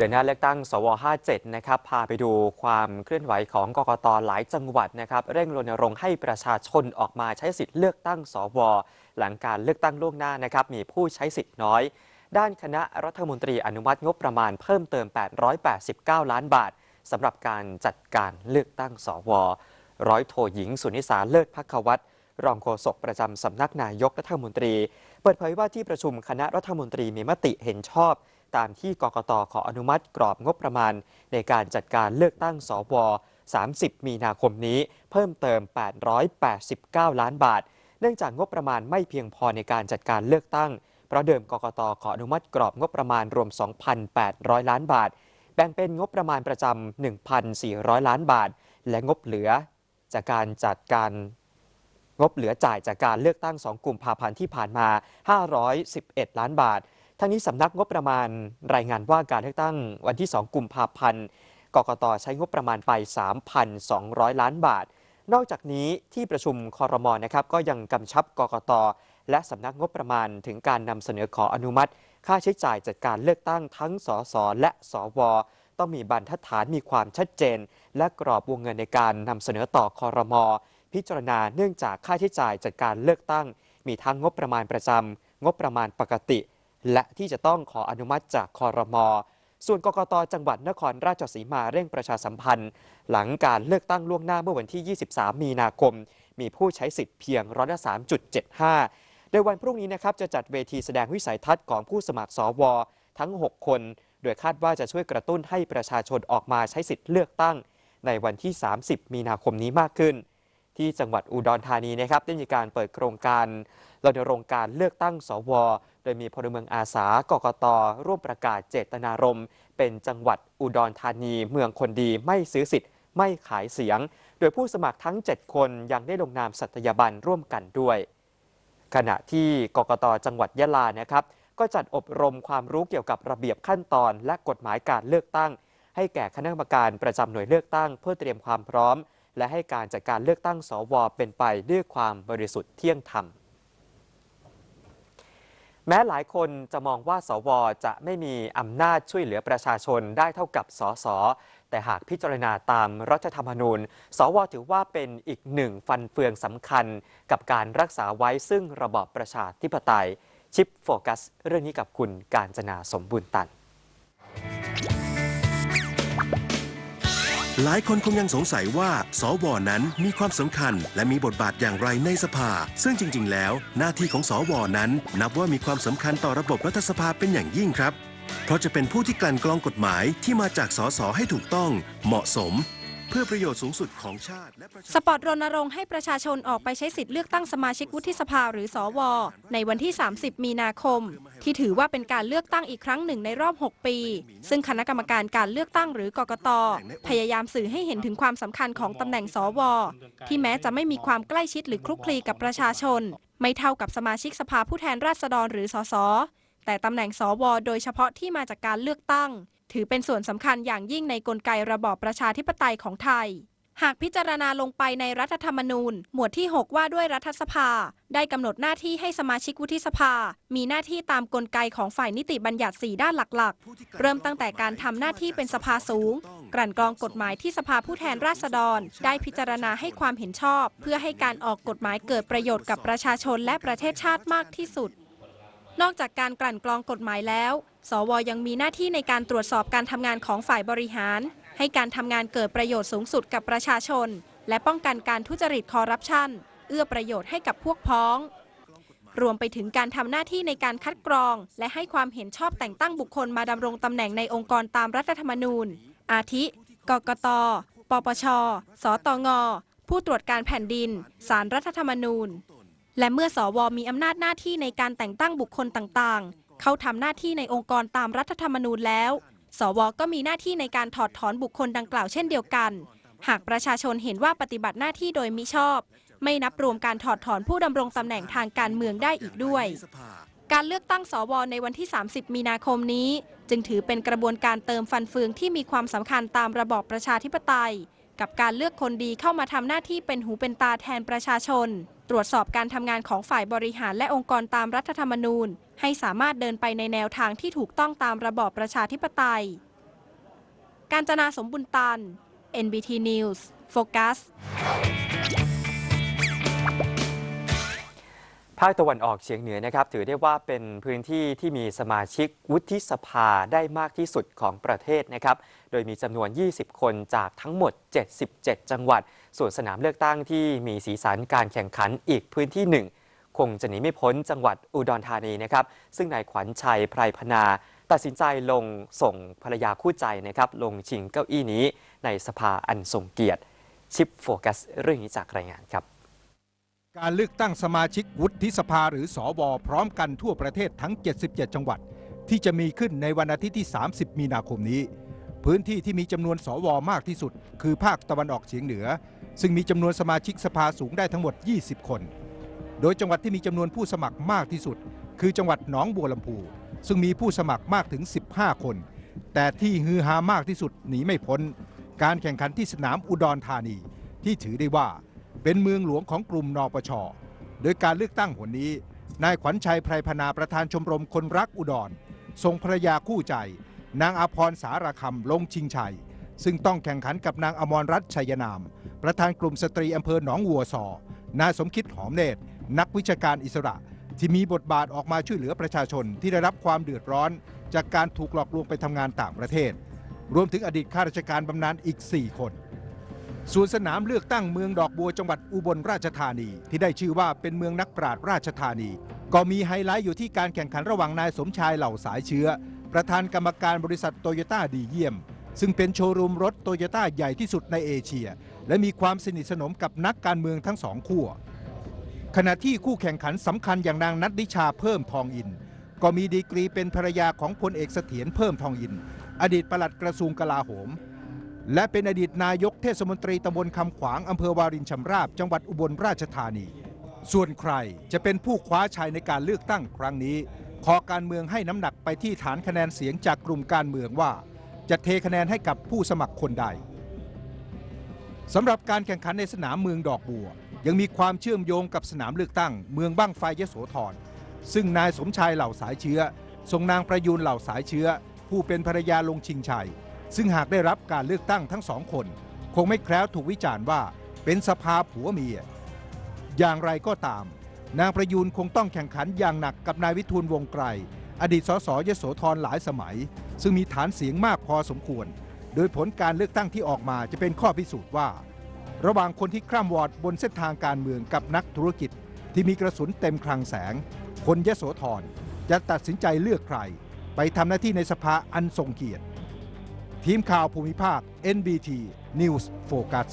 เดินหน้าเลือกตั้ง สว 57 นะครับ พาไปดูความเคลื่อนไหวของกกตหลายจังหวัดนะครับ เร่งรณรงค์ให้ประชาชนออกมาใช้สิทธิ์เลือกตั้ง สว หลังการเลือกตั้งล่วงหน้านะครับ มีผู้ใช้สิทธิ์น้อย ด้านคณะรัฐมนตรีอนุมัติงบประมาณเพิ่มเติม 889 ล้านบาทสำหรับการจัดการเลือกตั้ง สว ร้อยโทหญิง สุนิสาเลิศพักวัตรรองโฆษกประจำสำนักนายกรัฐมนตรี เปิดเผยว่าที่ประชุมคณะรัฐมนตรีมีมติเห็นชอบ ตามที่กกตขออนุมัติกรอบงบประมาณ ในการจัดการเลือกตั้งสว30 มีนาคมนี้เพิ่มเติม 889 ล้านบาท เนื่องจากงบประมาณไม่เพียงพอในการจัดการเลือกตั้ง เพราะเดิมกกตขออนุมัติกรอบงบประมาณรวม 2,800 ล้านบาท แบ่งเป็นงบประมาณประจำ 1,400 ล้านบาท และงบเหลือจากการจัดการงบเหลือจ่ายจากการเลือกตั้ง 2กลุ่มภาพันธ์ที่ผ่านมา 511 ล้านบาท ทั้งนี้สำนักงบประมาณรายงานว่าการเลือกตั้งวันที่ 2 กุมภาพันธ์กกตใช้งบประมาณไป 3,200 ล้านบาท นอกจากนี้ที่ประชุมคอรมอนะครับก็ยังกำชับกกตและสำนักงบประมาณถึงการนำเสนอขออนุมัติ ค่าใช้จ่ายจัดการเลือกตั้งทั้งสสและสวต้องมีบรรทัดฐานมีความชัดเจน และกรอบวงเงินในการนำเสนอต่อคอรมอพิจารณาเนื่องจากค่าใช้จ่ายจัดการเลือกตั้ง มีทั้งงบประมาณประจำงบประมาณปกติ และที่จะต้องขออนุมัติจากคอรมอส่วนกกตจังหวัดนครราชสีมาเร่งประชาสัมพันธ์ หลังการเลือกตั้งล่วงหน้าเมื่อวันที่ 23 มีนาคม มีผู้ใช้สิทธิ์เพียงร้อยละ3.75 โดยวันพรุ่งนี้นะครับจะจัดเวทีแสดงวิสัยทัศน์ของผู้สมัครสวทั้ง 6 คน โดยคาดว่าจะช่วยกระตุ้นให้ประชาชนออกมาใช้สิทธิ์เลือกตั้ง ในวันที่ 30 มีนาคมนี้มากขึ้น ที่จังหวัดอุดรธานีนะครับได้มีการเปิดโครงการ รณรงค์การเลือกตั้งสว โดยมีพลเมืองอาสากกตร่วมประกาศเจตนารมณ์ เป็นจังหวัดอุดรธานี เมืองคนดีไม่ซื้อสิทธิ์ ไม่ขายเสียง โดยผู้สมัครทั้ง 7 คนยังได้ลงนามสัตยาบันร่วมกันด้วย ขณะที่กกตจังหวัดยะลานะครับ ก็จัดอบรมความรู้เกี่ยวกับระเบียบขั้นตอน และกฎหมายการเลือกตั้ง ให้แก่คณะกรรมการประจำหน่วยเลือกตั้ง เพื่อเตรียมความพร้อม และให้การจัดการเลือกตั้งสวเป็นไปด้วยความบริสุทธิ์เที่ยงธรรม แม้หลายคนจะมองว่าสวจะไม่มีอำนาจช่วยเหลือประชาชนได้เท่ากับสสแต่หากพิจารณาตามรัฐธรรมนูญ สวถือว่าเป็นอีกหนึ่งฟันเฟืองสำคัญ กับการรักษาไว้ซึ่งระบอบประชาธิปไตย ชิปโฟกัส เรื่องนี้กับคุณการจนาสมบูรณ์ตัน หลายคนคงยังสงสัยว่า สวนั้นมีความสำคัญ และมีบทบาทอย่างไรในสภา ซึ่งจริง ๆ แล้ว หน้าที่ของสวนั้น นับว่ามีความสำคัญต่อระบบรัฐสภาเป็นอย่างยิ่งครับ เพราะจะเป็นผู้ที่กลั่นกรองกฎหมายที่มาจากสสให้ถูกต้อง เหมาะสม เพื่อประโยชน์สูงสุดของชาติและประชาสปอตรณรงค์ให้ประชาชนออกไปใช้สิทธิ์เลือกตั้งสมาชิกวุฒิสภาหรือสว ในวันที่ 30 มีนาคม ที่ถือว่าเป็นการเลือกตั้งอีกครั้งหนึ่งในรอบ 6 ปี ซึ่งคณะกรรมการการเลือกตั้งหรือกกต พยายามสื่อให้เห็นถึงความสำคัญของตำแหน่งสว ที่แม้จะไม่มีความใกล้ชิดหรือคลุกคลีกับประชาชน ไม่เท่ากับสมาชิกสภาผู้แทนราษฎรหรือสสแต่ตำแหน่งสว โดยเฉพาะที่มาจากการเลือกตั้ง ถือเป็นส่วนสำคัญอย่างยิ่งในกลไกระบอบประชาธิปไตยของไทย หากพิจารณาลงไปในรัฐธรรมนูญ หมวดที่ 6 ว่าด้วยรัฐสภา ได้กำหนดหน้าที่ให้สมาชิกวุฒิสภา มีหน้าที่ตามกลไกของฝ่ายนิติบัญญัติ 4 ด้านหลักๆ เริ่มตั้งแต่การทำหน้าที่เป็นสภาสูง กลั่นกรองกฎหมายที่สภาผู้แทนราษฎร ได้พิจารณาให้ความเห็นชอบ เพื่อให้การออกกฎหมายเกิดประโยชน์กับประชาชนและประเทศชาติมากที่สุด นอกจากการกลั่นกรองกฎหมายแล้ว สวยังมีหน้าที่ในการตรวจสอบการทำงานของฝ่ายบริหาร ให้การทำงานเกิดประโยชน์สูงสุดกับประชาชน และป้องกันการทุจริตคอร์รัปชัน เอื้อประโยชน์ให้กับพวกพ้อง รวมไปถึงการทำหน้าที่ในการคัดกรอง และให้ความเห็นชอบแต่งตั้งบุคคลมาดำรงตำแหน่งในองค์กรตามรัฐธรรมนูญ อาทิ กกต ปปช สตง ผู้ตรวจการแผ่นดิน สารรัฐธรรมนูญ และเมื่อสวมีอำนาจหน้าที่ในการแต่งตั้งบุคคลต่างๆ เขาทำหน้าที่ในองค์กรตามรัฐธรรมนูญแล้ว สวก็มีหน้าที่ในการถอดถอนบุคคลดังกล่าวเช่นเดียวกัน หากประชาชนเห็นว่าปฏิบัติหน้าที่โดยมิชอบ ไม่นับรวมการถอดถอนผู้ดำรงตำแหน่งทางการเมืองได้อีกด้วย การเลือกตั้งสวในวันที่ 30 มีนาคมนี้ จึงถือเป็นกระบวนการเติมฟันเฟืองที่มีความสำคัญตามระบอบประชาธิปไตย กับการเลือกคนดีเข้ามาทำหน้าที่เป็นหูเป็นตาแทนประชาชน ตรวจสอบการทำงานของฝ่ายบริหารและองค์กรตามรัฐธรรมนูญ ให้สามารถเดินไปในแนวทางที่ถูกต้องตามระบอบประชาธิปไตย การจนาสมบุญตัน NBT News Focus ภาคตะวันออกเฉียงเหนือนะครับ ถือได้ว่าเป็นพื้นที่ที่มีสมาชิกวุฒิสภาได้มากที่สุดของประเทศนะครับ โดยมีจำนวน 20 คนจากทั้งหมด 77 จังหวัด ส่วนสนามเลือกตั้งที่มีสีสันการแข่งขันอีกพื้นที่หนึ่งคงจะหนีไม่พ้นจังหวัดอุดรธานีนะครับ ซึ่งนายขวัญชัยไพรพนา ตัดสินใจลงส่งภรรยาคู่ใจนะครับ ลงชิงเก้าอี้นี้ในสภาอันทรงเกียรติ ชิปโฟกัสเรื่องนี้จากรายงานครับ การเลือกตั้งสมาชิกวุฒิสภาหรือสอวพร้อมกันทั่วประเทศทั้ง 77 จังหวัด ที่จะมีขึ้นในวันอาทิตย์ที่ 30 มีนาคมนี้ พื้นที่ที่มีจำนวนสวมากที่สุด คือภาคตะวันออกเฉียงเหนือ ซึ่งมีจำนวนสมาชิกสภาสูงได้ทั้งหมด 20 คน โดยจังหวัดที่มีจำนวนผู้สมัครมากที่สุด คือจังหวัดหนองบัวลำพู ซึ่งมีผู้สมัครมากถึง 15 คน แต่ที่ฮือฮามากที่สุดหนีไม่พ้น การแข่งขันที่สนามอุดรธานี ที่ถือได้ว่า เป็นเมืองหลวงของกลุ่มนปช โดยการเลือกตั้งหนนี้นายขวัญชัยไพรพนาประธานชมรมคนรักอุดรส่งภรรยาคู่ใจ นางอาพรสารคำลงชิงชัย ซึ่งต้องแข่งขันกับนางอมรรัตน์ชัยนาม ประธานกลุ่มสตรีอำเภอหนองวัวซอนายสมคิดหอมเนตร นักวิชาการอิสระ ที่มีบทบาทออกมาช่วยเหลือประชาชนที่ได้รับความเดือดร้อน จากการถูกหลอกลวงไปทำงานต่างประเทศ รวมถึงอดีตข้าราชการบำนาญอีก 4 คนส่วนสนามเลือกตั้งเมืองดอกบัวจังหวัดอุบลราชธานีที่ได้ชื่อว่าเป็นเมืองนักปราชญ์ราชธานี ก็มีไฮไลท์อยู่ที่การแข่งขันระหว่างนายสมชายเหล่าสายเชื้อ ประธานกรรมการบริษัทโตโยต้าดีเยี่ยม ซึ่งเป็นโชว์รูมรถโตโยต้าใหญ่ที่สุดในเอเชีย และมีความสนิทสนมกับนักการเมืองทั้งสองขั้วขณะที่คู่แข่งขันสำคัญอย่างนางนัทนิชาเพิ่มทองอิน ก็มีดีกรีเป็นภรรยาของพลเอกเสถียรเพิ่มทองอิน อดีตปลัดกระทรวงกลาโหม และเป็นอดีตนายกเทศมนตรีตำบลคำขวางอำเภอวารินชำราบ จังหวัดอุบลราชธานี ส่วนใครจะเป็นผู้คว้าชัยในการเลือกตั้งครั้งนี้ ขอการเมืองให้น้ำหนักไปที่ฐานคะแนนเสียงจากกลุ่มการเมืองว่า จะเทคะแนนให้กับผู้สมัครคนใดสำหรับการแข่งขันในสนามเมืองดอกบัว ยังมีความเชื่อมโยงกับสนามเลือกตั้ง เมืองบ้างไฟยโสธรซึ่งนายสมชายเหล่าสายเชื้อส่งนางประยูนเหล่าสายเชื้อ ผู้เป็นภรรยาลงชิงชัย ซึ่งหากได้รับการเลือกตั้งทั้งสองคน คงไม่แคล้วถูกวิจารณ์ว่าเป็นสภาผัวเมีย อย่างไรก็ตาม นางประยูนคงต้องแข่งขันอย่างหนักกับนายวิทูลวงไกรอดีตสสยโสธรหลายสมัย ซึ่งมีฐานเสียงมากพอสมควร โดยผลการเลือกตั้งที่ออกมาจะเป็นข้อพิสูจน์ว่า ระหว่างคนที่คร่ำวอดบนเส้นทางการเมืองกับนักธุรกิจ ที่มีกระสุนเต็มคลังแสง คนยโสธรจะตัดสินใจเลือกใคร ไปทำหน้าที่ในสภาอันทรงเกียรติ ทีมข่าวภูมิภาค NBT News Focus